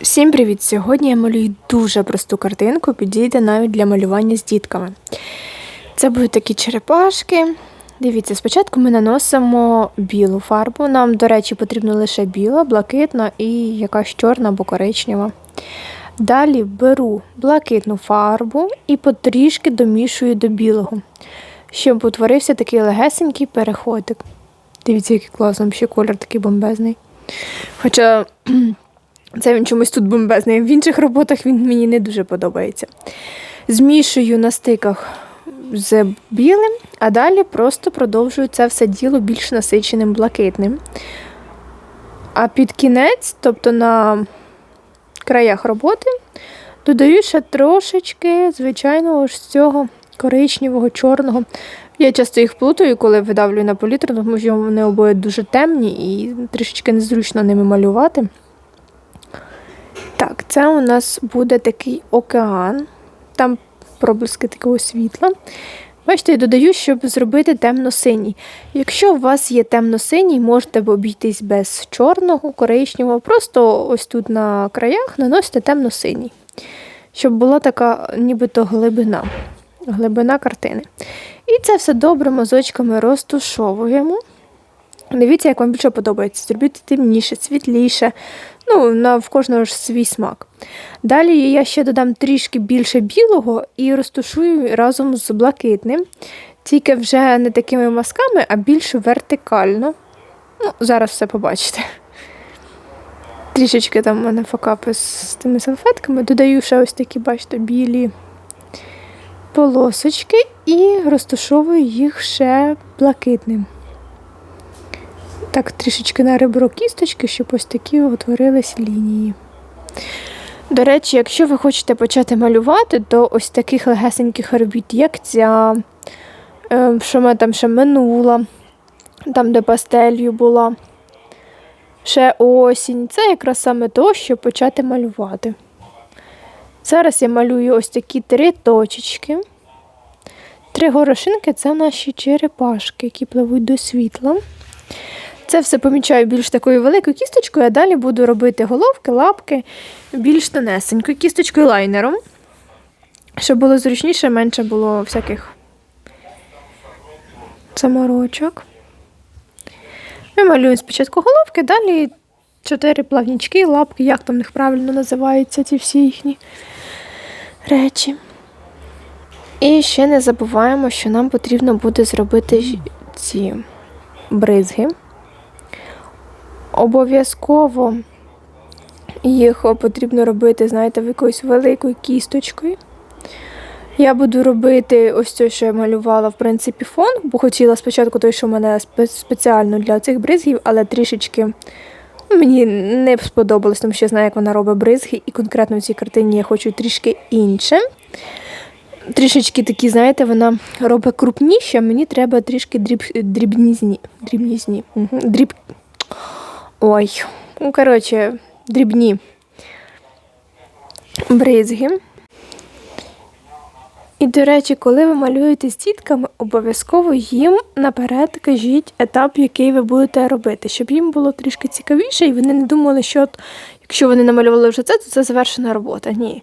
Всім привіт! Сьогодні я малюю дуже просту картинку, підійде навіть для малювання з дітками. Це будуть такі черепашки. Дивіться, спочатку ми наносимо білу фарбу. Нам, до речі, потрібно лише біла, блакитна і якась чорна або коричнева. Далі беру блакитну фарбу і потрішки домішую до білого, щоб утворився такий легесенький переходик. Дивіться, який класний, ще колір такий бомбезний. Хоча це він чомусь тут бомбезний. В інших роботах він мені не дуже подобається. Змішую на стиках з білим, а далі просто продовжую це все діло більш насиченим блакитним. А під кінець, тобто на краях роботи, додаю ще трошечки звичайного ж цього коричневого, чорного. Я часто їх плутаю, коли видавлюю на палітру, тому що вони обоє дуже темні і трішечки незручно ними малювати. Так, це у нас буде такий океан, там проблиски такого світла. Бачите, я додаю, щоб зробити темно-синій. Якщо у вас є темно-синій, можете обійтись без чорного, коричневого, просто ось тут на краях наносите темно-синій, щоб була така нібито глибина, глибина картини. І це все добре мазочками розтушовуємо. Дивіться, як вам більше подобається. Зробіть темніше, світліше. Ну, на в кожного ж свій смак. Далі я ще додам трішки більше білого і розтушую разом з блакитним, тільки вже не такими мазками, а більш вертикально. Ну, Зараз все побачите. Трішечки там у мене факапи з тими салфетками. Додаю ще ось такі, бачите, білі полосочки і розташовую їх ще блакитним. Так, трішечки на ребро кісточки, щоб ось такі утворились лінії. До речі, якщо ви хочете почати малювати, то ось таких легесеньких робіт, як ця, е, що ми там ще минула, там, де пастелью була, ще осінь. Це якраз саме то, щоб почати малювати. Зараз я малюю ось такі три точечки. Три горошинки це наші черепашки, які пливуть до світла. Це все помічаю більш такою великою кісточкою, а далі буду робити головки, лапки більш тонесенькою кісточкою лайнером, щоб було зручніше, менше було всяких заморочок. Ми малюємо спочатку головки, далі чотири плавнічки, лапки, як там них правильно називаються ці всі їхні речі. І ще не забуваємо, що нам потрібно буде зробити ці бризги. Обов'язково їх потрібно робити, знаєте, в якоюсь великою кісточкою. Я буду робити ось це, що я малювала, в принципі, фон, бо хотіла спочатку той, що в мене спеціально для цих бризгів, але трішечки мені не сподобалось, тому що я знаю, як вона робить бризги, і конкретно в цій картині я хочу трішки інше. Трішечки такі, знаєте, вона робить крупніше, мені треба трішки дріб, дрібнізні. дрібнізні. Угу. Дріб... Ой, ну, коротше, дрібні бризги. І, до речі, коли ви малюєте з дітками, обов'язково їм наперед кажіть етап, який ви будете робити, щоб їм було трішки цікавіше, і вони не думали, що от, якщо вони намалювали вже це, то це завершена робота. Ні.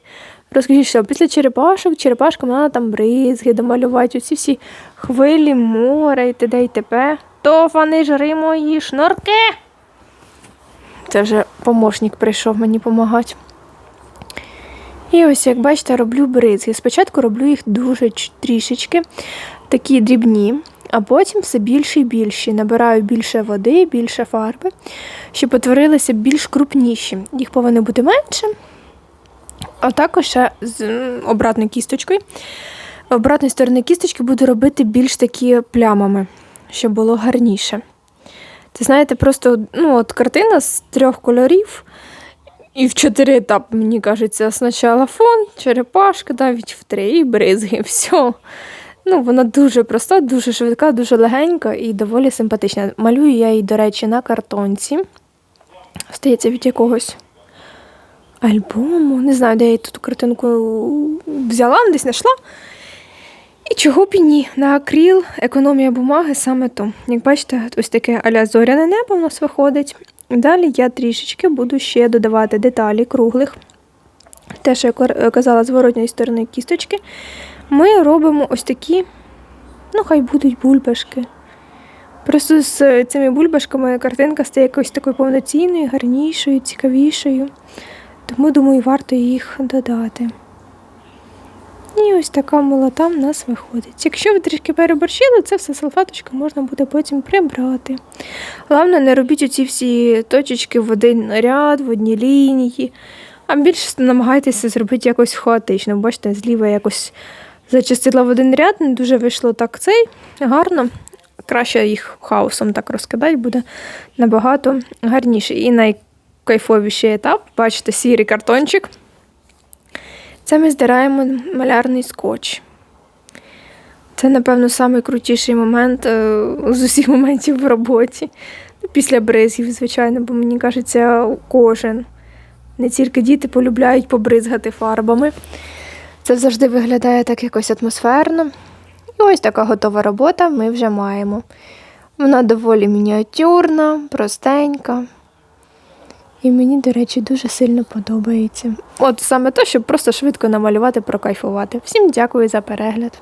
Розкажіть, що після черепашок, черепашкам треба там бризги домалювати, оці всі хвилі, море і т.д. і т.п. То вони жри мої шнурки. Це вже помощник прийшов мені допомагати. І ось, як бачите, роблю бризги. Спочатку роблю їх дуже трішечки, такі дрібні, а потім все більше і більше. Набираю більше води, більше фарби, щоб утворилися більш крупніші. Їх повинно бути менше. А також ще з обратною кісточкою. Обратної сторони кісточки буду робити більш такі плямами, щоб було гарніше. Це, знаєте, просто ну, от картина з трьох кольорів. І в чотири етапи, мені кажеться, спочатку фон, черепашка, навіть в три і бризги, все. Ну, Вона дуже проста, дуже швидка, дуже легенька і доволі симпатична. Малюю я її, до речі, на картонці. Стається від якогось альбому. Не знаю, де я ту картинку взяла, десь знайшла. І чого б і ні, на акріл, економія бумаги саме то. Як бачите, ось таке аля зоряне небо у нас виходить. Далі я трішечки буду ще додавати деталі круглих. Те, що я казала з воротньої сторони кісточки, ми робимо ось такі, ну, хай будуть бульбашки. Просто з цими бульбашками картинка стає якоюсь такою повноцінною, гарнішою, цікавішою. Тому, думаю, варто їх додати. І ось така молота в нас виходить. Якщо ви трішки переборщили, це все салфеточка можна буде потім прибрати. Головне, не робіть оці всі точечки в один ряд, в одній лінії, а більше намагайтеся зробити якось хаотично. Бачите, зліва якось зачастила в один ряд, не дуже вийшло так цей гарно. Краще їх хаосом так розкидати буде набагато гарніше. І найкайфовіший етап, бачите, сірий картончик. Це ми здираємо малярний скотч. Це, напевно, найкрутіший момент е, з усіх моментів в роботі. Після бризів, звичайно, бо мені кажеться, кожен. Не тільки діти полюбляють побризгати фарбами. Це завжди виглядає так якось атмосферно. І ось така готова робота ми вже маємо. Вона доволі мініатюрна, простенька. І мені, до речі, дуже сильно подобається. От саме то, щоб просто швидко намалювати, прокайфувати. Всім дякую за перегляд.